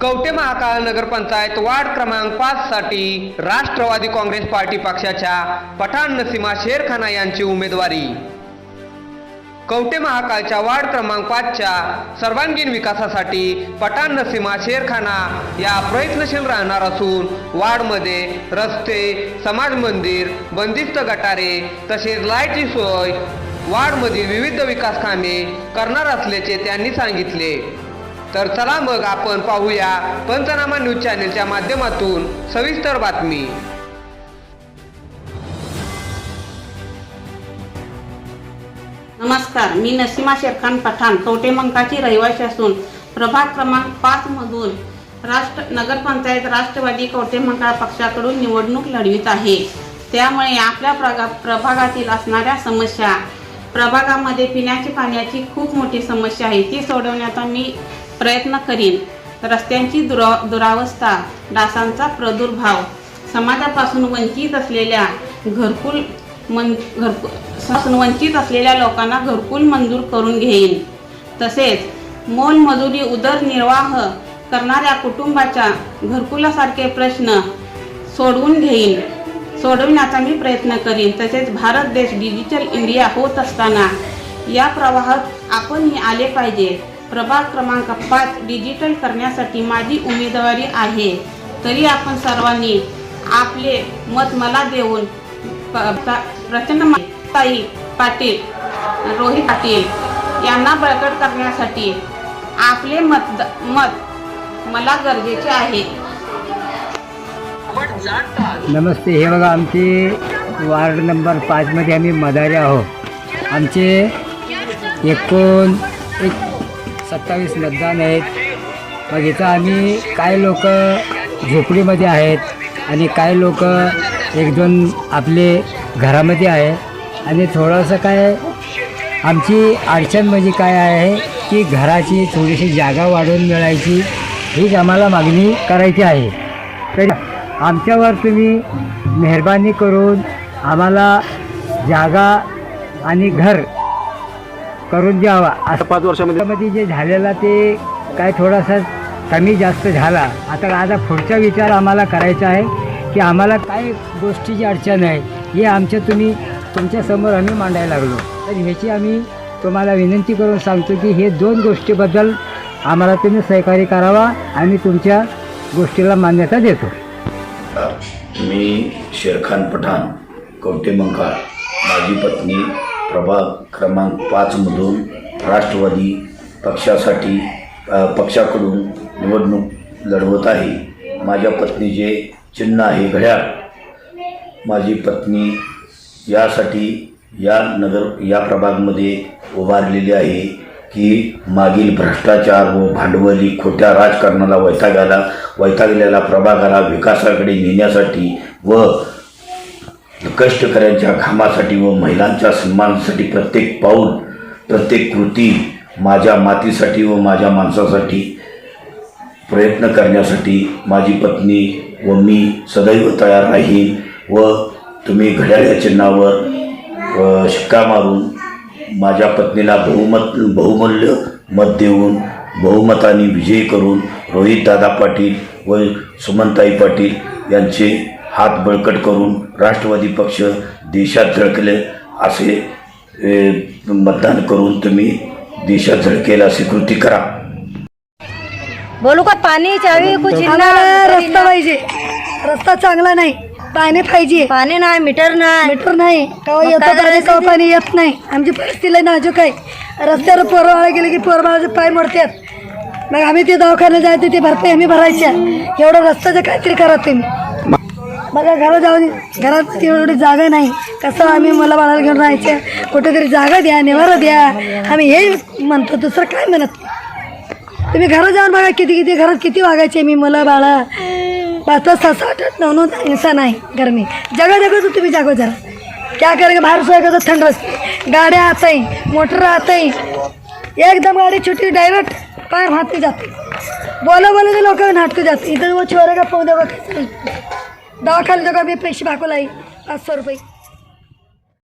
कवटे महाकाळ नगरपंचायत ward क्रमांक पाच साठी राष्ट्रवादी काँग्रेस पार्टी पक्षाच्या पठाण नसीमा शेरखाना यांची उमेदवारी. कवटे महाकाळच्या वार्ड क्रमांक पाचच्या सर्वांगीण विकासासाठी पठाण नसीमा शेरखाना या प्रयत्नशील राहणार असून वार्डमध्ये रस्ते समाज मंदिर बंदिस्त गटारे तसेच लाईटची सोय वार्डमधील विविध विकास कामे करणार असल्याचे त्यांनी सांगितले. तर चला मग आपण पाहूया पंचनामा न्यूज चॅनेलच्या माध्यमातून सविस्तर बातमी. नमस्कार मी नसीमा शेरखान पठाण तोटेमंकाची रहिवाशी असून प्रभाग क्रमांक पाच मधून राष्ट्र नगरपंचायत राष्ट्रवादी कवटेमंकाळ पक्षाकडून निवडणूक लढवित आहे. त्यामुळे आपल्या प्रगा प्रभागातील असणाऱ्या समस्या प्रभागामध्ये पिण्याची पाण्याची खूप मोठी समस्या आहे ती सोडवण्याचा मी प्रयत्न करीन. रस्त्यांची दुरा दुरावस्था डासांचा प्रादुर्भाव समाजापासून वंचित असलेल्या घरकुल मन घरकुल वंचित असलेल्या लोकांना घरकुल मंजूर करून घेईन. तसेच मोलमजुरी उदरनिर्वाह करणाऱ्या कुटुंबाच्या घरकुलासारखे प्रश्न सोडवून घेईन. सोडविण्याचा मी प्रयत्न करीन. तसेच भारत देश डिजिटल इंडिया होत असताना या प्रवाहात आपणही आले पाहिजे. प्रभाग क्रमांक पाच डिजिटल करण्यासाठी माझी उमेदवारी आहे. तरी आपण सर्वांनी आपले मत मला देऊन प- प्रचंड ताई पाटील रोहित पाटील यांना बळकट करण्यासाठी आपले मत मत मला गरजेचे आहे. नमस्ते हे बघा आमचे वार्ड नंबर पाचमध्ये आम्ही मदारी आहोत. आमचे एकूण एक सत्तावीस मतदान आहेत. मग इथं आम्ही काही लोक झोपडीमध्ये आहेत आणि काही लोक एक दोन आपले घरामध्ये आहे. आणि थोडंसं काय आमची अडचण म्हणजे काय आहे की घराची थोडीशी जागा वाढवून मिळायची हीच आम्हाला मागणी करायची आहे. तर आमच्यावर तुम्ही मेहरबानी करून आम्हाला जागा आणि घर करून द्यावा. असं पाच वर्षामध्ये मध्ये जे झालेला ते काय थोडासा कमी जास्त झाला. आता आता पुढचा विचार आम्हाला करायचा आहे की आम्हाला काय गोष्टीची अडचण आहे हे आमच्या तुम्ही तुमच्यासमोर आम्ही मांडायला लागलो. तर ह्याची आम्ही तुम्हाला विनंती करून सांगतो की हे दोन गोष्टीबद्दल आम्हाला तुम्ही सहकार्य करावा आणि तुमच्या गोष्टीला मान्यता देतो. मी शेरखान पठाण कवटेमंकाळ माझी पत्नी प्रभाग क्रमांक पाचमधून राष्ट्रवादी पक्षासाठी पक्षाकडून निवडणूक लढवत आहे. माझ्या पत्नीचे चिन्ह आहे घड्याळ. माझी पत्नी यासाठी या नगर या प्रभागमध्ये उभारलेली आहे की मागील भ्रष्टाचार व भांडवली खोट्या राजकारणाला वैतागाला वैतागलेल्या प्रभागाला विकासाकडे नेण्यासाठी व कष्टकऱ्यांच्या घामासाठी व महिलांच्या सन्मानासाठी प्रत्येक पाऊल प्रत्येक कृती माझ्या मातीसाठी व माझ्या माणसासाठी प्रयत्न करण्यासाठी माझी पत्नी व मी सदैव तयार राहीन व तुम्ही घड्याळ्या चिन्हावर शिक्का मारून माझ्या पत्नीला बहुमत बहुमूल्य मत देऊन बहुमताने विजयी करून रोहितदादा पाटील व सुमनताई पाटील यांचे हात बळकट करून राष्ट्रवादी पक्ष देशात झळकले असे मतदान करून तुम्ही देशात झळकेल अशी कृती करा. बोलू का पाणी चावी रस्ता पाहिजे. रस्ता चांगला नाही पाणी पाहिजे. पाणी नाही मीटर नाही. मीटर नाही. मग येतं पाणी येत नाही. आमची परिस्थिती नाजूक आहे. रस्त्यावर पोरबाळा गेले की पोरबाळाचे पाय मोडतात. मग आम्ही ते दवाखान्यात जायचे ते भरपाई आम्ही भरायच्या. एवढं रस्त्याचं काहीतरी करा तुम्ही. माझ्या घरात जाऊन घरात तेवढी जागा नाही. कसं आम्ही मला बाळाला घेऊन राहायचं? कुठेतरी जागा द्या निवारा द्या. आम्ही हे म्हणतो दुसरं काय म्हणत तुम्ही घरात जाऊन बघा किती किती घरात किती वागायचे मी मला बाळा. पाच पाच सात आठ नऊ नऊ इंसान आहे गरमी. जगा जगह तुम्ही जागो जरा. क्या करेंगे? बाहेर सोएगा तो थंड असते गाड्या आते मोटर आते एकदम गाड़ी छुट्टी डायरेक्ट पाय हाथते जाते. बोला बोलो ते लोक हाथते जाते. इथं वो छोरे का पाँव देगा दवाखान्यात जगह भी पैसे भाको लाई. पाँच सौ रुपये.